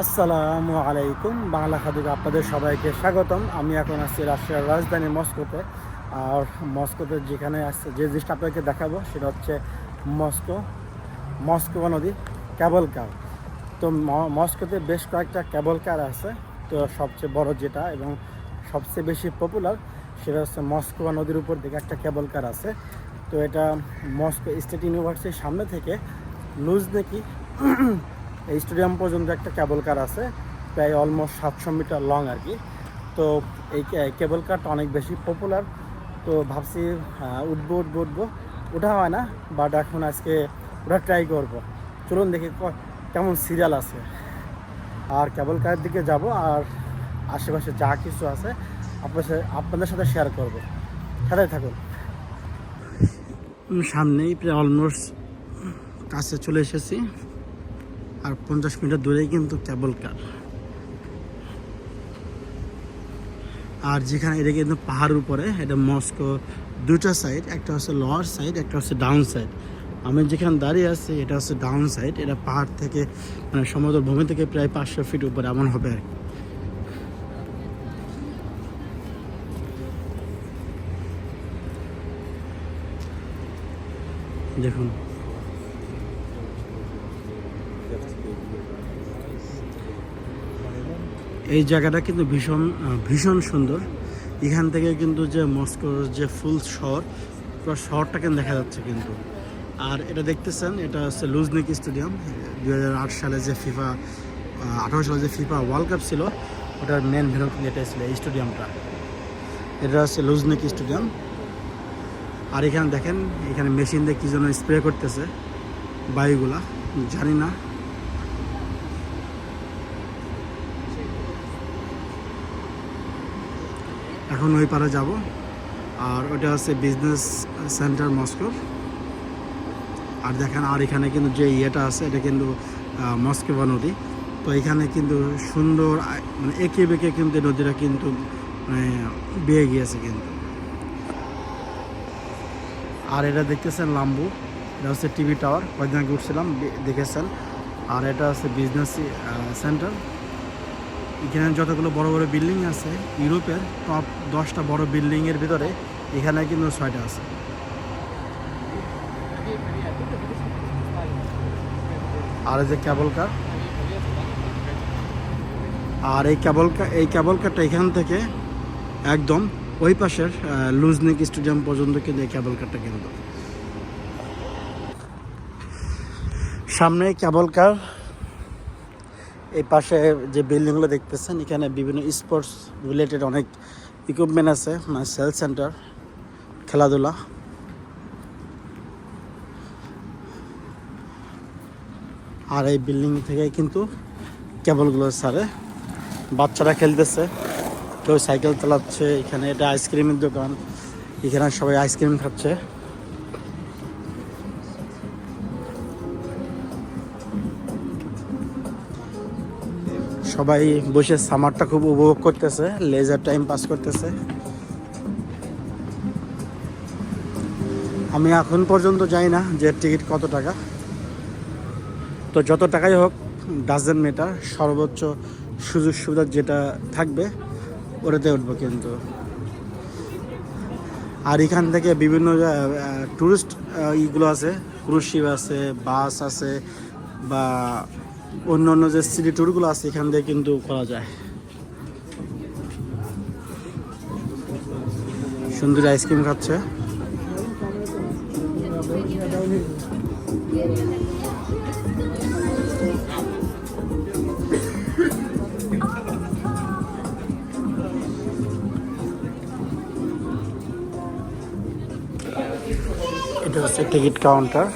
আসসালামু আলাইকুম। বাংলা খাদিকে আপনাদের সবাইকে স্বাগতম। আমি এখন আসছি রাশিয়ার রাজধানী মস্কোতে। আর মস্কোতে যেখানে আসছে যে জিনিসটা আপনাদেরকে দেখাবো সেটা হচ্ছে মস্কো মস্কো নদী ক্যাবল কার। তো মস্কোতে বেশ কয়েকটা ক্যাবল কার আছে। তো সবচেয়ে বড় যেটা এবং সবচেয়ে বেশি পপুলার সেটা হচ্ছে মস্কো নদীর উপর দিকে একটা ক্যাবল কার আছে। তো এটা মস্কো স্টেট ইউনিভার্সিটির সামনে থেকে লুজ নাকি এই স্টেডিয়াম পর্যন্ত একটা কেবল কার আছে, প্রায় অলমোস্ট সাতশো মিটার লং আর কি। তো এই কেবল কারটা অনেক বেশি পপুলার তো ভাবছি উঠবো উঠবো উঠবো। ওঠা হয় না বাট এখন আজকে ওটা ট্রাই করব। চলুন দেখি কেমন সিরিয়াল আছে। আর কেবল কারের দিকে যাব, আর আশেপাশে যা কিছু আছে, আপনার আপনাদের সাথে শেয়ার করব। সাথে থাকুন। সামনেই প্রায় অলমোস্ট কাছে চলে এসেছি। আর পঞ্চাশ মিটার দূরেই কিন্তু কেবল কার আর যেখানে এটা কিন্তু পাহাড়ের উপরে, এটা মস্কো দুটা সাইড একটা হচ্ছে লোয়ার সাইড একটা হচ্ছে ডাউন সাইড আমি যেখানে দাঁড়িয়ে আছি, এটা হচ্ছে ডাউন সাইড এটা পাহাড় থেকে মানে সমতল ভূমি থেকে প্রায় পাঁচশো ফিট উপরে, এমন হবে আর কি। দেখুন। এই জায়গাটা কিন্তু ভীষণ ভীষণ সুন্দর। এখান থেকে কিন্তু যে মস্কোর যে ফুল শহর, পুরো শহরটা কিন্তু দেখা যাচ্ছে কিন্তু? আর এটা দেখতেছেন, এটা হচ্ছে লুজনিক স্টেডিয়াম। দুই হাজার আট সালে যে ফিফা আঠারো সালে যে ফিফা ওয়ার্ল্ড কাপ ছিল, ওটার মেন ভেনু এটা ছিল, এই স্টেডিয়ামটা। এটা হচ্ছে লুজনিক স্টেডিয়াম। আর এখানে দেখেন, এখানে মেশিন দিয়ে কী যেন স্প্রে করতেছে, বায়ুগুলা, জানি না। এখন ওই পারে যাব। আর ওটা হচ্ছে বিজনেস সেন্টার মস্কোর আর দেখেন, আর এখানে কিন্তু যে ইয়েটা আছে, এটা কিন্তু মস্কোবা নদী। তো এখানে কিন্তু সুন্দর মানে এঁকে বেঁকে কিন্তু নদীটা কিন্তু মানে বেয়ে গিয়েছে কিন্তু। আর এটা দেখতেছেন লাম্বু। এটা হচ্ছে টিভি টাওয়ার। কয়েকদিন আগে উঠছিলাম, দেখেছেন। আর এটা হচ্ছে বিজনেস সেন্টার। এখানে যতগুলো বড় বড় বিল্ডিং আছে, ইউরোপের টপ দশটা বড় বিল্ডিংয়ের ভিতরে এখানে কিন্তু ছয়টা আছে। আর যে কেবল কার আর এই কেবল এই কেবল কারটা এখান থেকে একদম ওই পাশের লুজনিক স্টেডিয়াম পর্যন্ত কিন্তু এই কেবল কারটা কিন্তু। সামনে কেবল কার এই পাশে যে বিল্ডিংগুলো দেখতেছেন, এখানে বিভিন্ন স্পোর্টস রিলেটেড অনেক ইকুইপমেন্ট আছে মানে সেল সেন্টার খেলাধুলা। আর এই বিল্ডিং থেকে কিন্তু কেবলগুলো সারে বাচ্চারা খেলতেছে, কেউ সাইকেল চালাচ্ছে, এখানে এটা আইসক্রিমের দোকান, এখানে সবাই আইসক্রিম খাচ্ছে। সবাই বসে সামারটা খুব উপভোগ করতেছে লেজার টাইম পাস করতেছে। আমি এখন পর্যন্ত যাই না যে টিকিট কত টাকা। তো যত টাকাই হোক ডাজেন্ট মেটার সর্বোচ্চ সুযোগ সুবিধা যেটা থাকবে, ওটাতে উঠবো কিন্তু। আর এখান থেকে বিভিন্ন ট্যুরিস্ট ইগুলো আছে ক্রুজ শিপ আছে বাস আছে, বা অন্য অন্য যে সিটি ট্যুরগুলো আছে, এখান থেকে কিন্তু করা যায়। সুন্দর আইসক্রিম খাচ্ছে। এটা হচ্ছে টিকিট কাউন্টার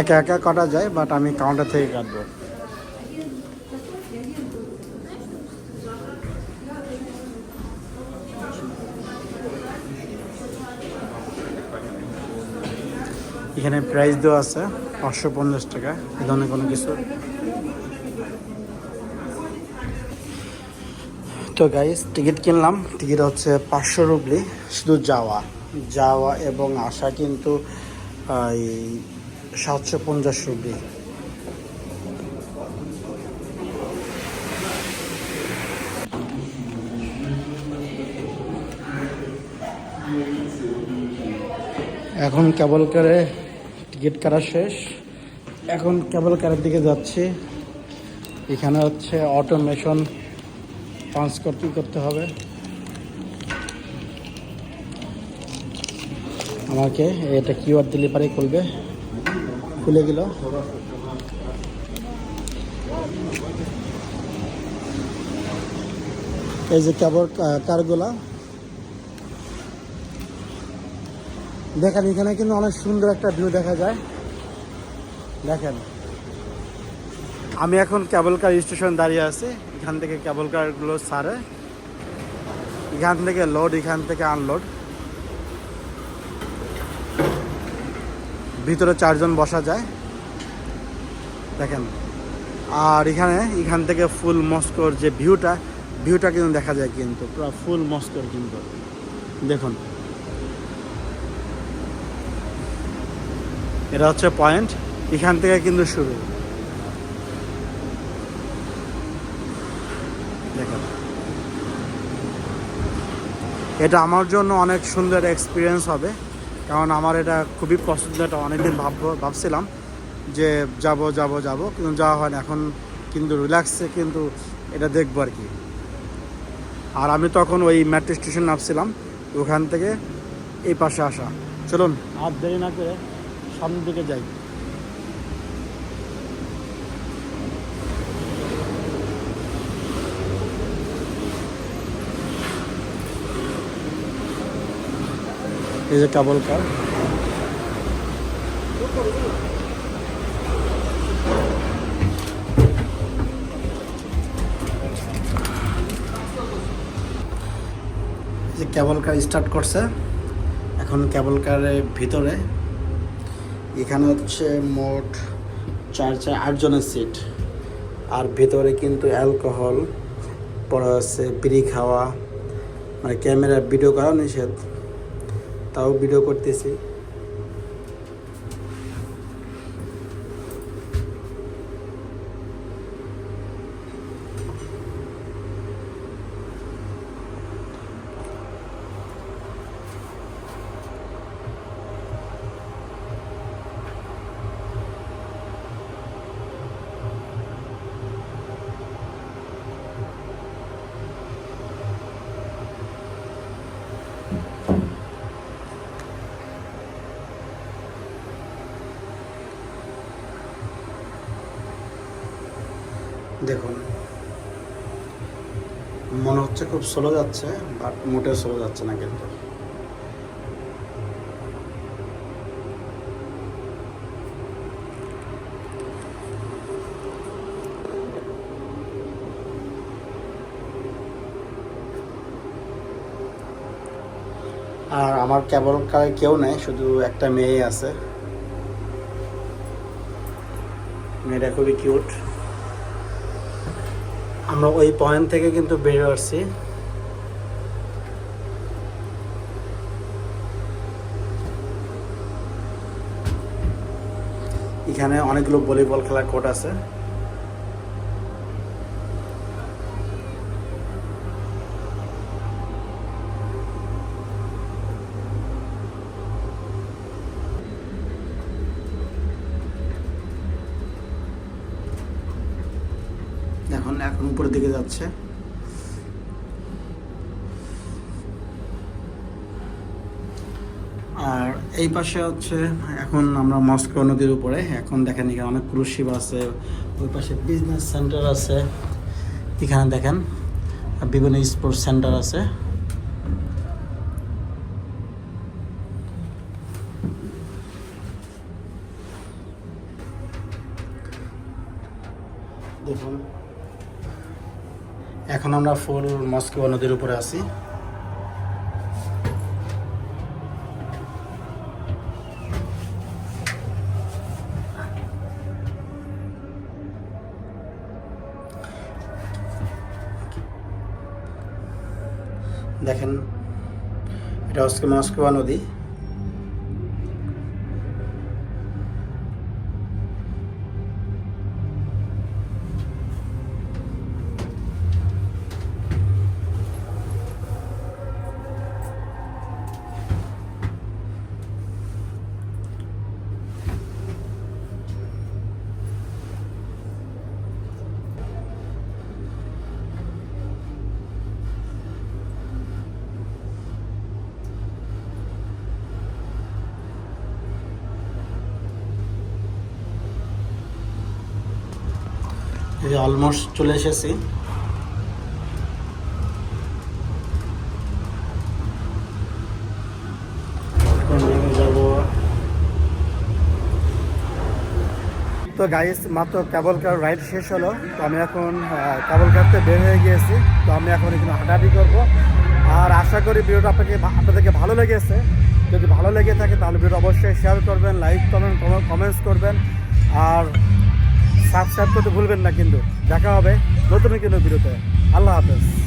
একা একা কাটা যায় বাট আমি কাউন্টার থেকে কাটবো। এখানে প্রাইস দেওয়া আছে পাঁচশো পঞ্চাশ টাকা, এ ধরনের কোনো কিছু। তো গাইস টিকিট কিনলাম। টিকিট হচ্ছে পাঁচশো রুবলি, শুধু যাওয়া। যাওয়া এবং আসা কিন্তু এই সাতশো পঞ্চাশ রুবলি এখন কেবল কারে টিকিট কাটা শেষ। এখন কেবল কারের দিকে যাচ্ছি। এখানে হচ্ছে অটোমেশন করতে করতে হবে? আমাকে এটা কিউআর দিলে পারে খুলবে খুলে গেল এই যে কেবল কারগুলা। দেখেন, এখানে কিন্তু অনেক সুন্দর একটা ভিউ দেখা যায়। দেখেন। আমি এখন কেবল কার স্টেশন দাঁড়িয়ে আছি। এখান থেকে কেবল কারগুলো সারে। এখান থেকে লোড এখান থেকে আনলোড ভিতরে চারজন বসা যায়। দেখেন। আর এখানে, এখান থেকে ফুল মস্কোর যে ভিউটা ভিউটা কিন্তু দেখা যায় কিন্তু, পুরো ফুল মস্কোর কিন্তু। দেখুন। এটা হচ্ছে পয়েন্ট এখান থেকে কিন্তু শুরু। দেখেন। এটা আমার জন্য অনেক সুন্দর এক্সপিরিয়েন্স হবে। কারণ আমার এটা খুবই পছন্দ এটা অনেকদিন ভাব ভাবছিলাম যে যাব যাব যাব, কিন্তু যাওয়া হয় না। এখন কিন্তু রিল্যাক্সে কিন্তু এটা দেখব আর কি। আর আমি তখন ওই মেট্রো স্টেশন নামছিলাম, ওখান থেকে এই পাশে আসা। চলুন। আর দেরি না করে সামনের দিকে যাই। এই যে কেবল কার। যে কেবল কার স্টার্ট করছে। এখন কেবল কারের ভিতরে। এখানে হচ্ছে মোট চার চার আটজনের সিট আর ভেতরে কিন্তু অ্যালকোহল পরে আছে বিড়ি খাওয়া মানে ক্যামেরা ভিডিও করা নিষেধ। তাও ভিডিও করতেছি। দেখুন, মনে হচ্ছে খুব স্লো যাচ্ছে বাট মোটেও স্লো যাচ্ছে না কিন্তু। আর আমার কেবল কারে কেউ নেই, শুধু একটা মেয়ে আছে। মেয়েটা খুবই কিউট আমরা ওই পয়েন্ট থেকে কিন্তু বেরিয়ে আসছি এখানে অনেকগুলো ভলিবল খেলার কোর্ট আছে। এখন এখন উপরের দিকে যাচ্ছে। আর এই পাশে হচ্ছে, এখন আমরা মস্কো নদীর উপরে। এখন দেখেন এখানে অনেক ক্রুজ আছে, ওই পাশে বিজনেস সেন্টার আছে। এখানে দেখেন, বিভিন্ন স্পোর্টস সেন্টার আছে। দেখুন এখন আমরা ফুল মস্কো নদীর উপরে আছি। দেখেন এটা হচ্ছে মস্কোয়া নদী। যে অলমোস্ট চলে এসেছি। তো গাইস মাত্র কেবল কার রাইড শেষ হলো। তো আমি এখন কেবল কারতে বের হয়ে গিয়েছি। তো আমি এখন এখানে হাঁটাহাঁটি করব। আর আশা করি ভিডিওটা আপনাকে আপনাদেরকে ভালো লেগেছে। যদি ভালো লেগে থাকে তাহলে ভিডিও অবশ্যই শেয়ার করবেন লাইক করবেন কমেন্টস করবেন। আর সাবস্ক্রাইব করতে ভুলবেন না কিন্তু। দেখা হবে নতুন কিন্তু বিরতে আল্লাহ হাফেজ।